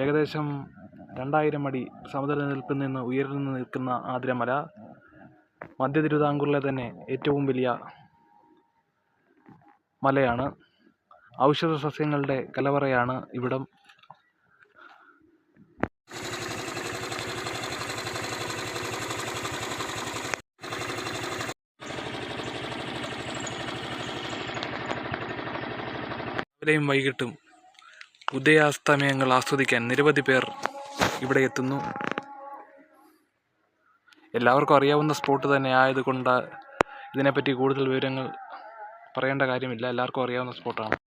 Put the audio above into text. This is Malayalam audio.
ഏകദേശം രണ്ടായിരം അടി സമതലനിരപ്പിൽ നിന്ന് ഉയർന്നു നിൽക്കുന്ന ആതിരമല മധ്യ തിരുവിതാംകൂറിലെ തന്നെ ഏറ്റവും വലിയ മലയാണ്. ഔഷധ സസ്യങ്ങളുടെ കലവറയാണ് ഇവിടം. രാവിലെയും വൈകിട്ടും ഉദയാസ്തമയങ്ങൾ ആസ്വദിക്കാൻ നിരവധി പേർ ഇവിടെ എത്തുന്നു. എല്ലാവർക്കും അറിയാവുന്ന സ്പോട്ട് തന്നെ ആയതുകൊണ്ട് ഇതിനെപ്പറ്റി കൂടുതൽ വിവരങ്ങൾ പറയേണ്ട കാര്യമില്ല. എല്ലാവർക്കും അറിയാവുന്ന സ്പോട്ടാണ്.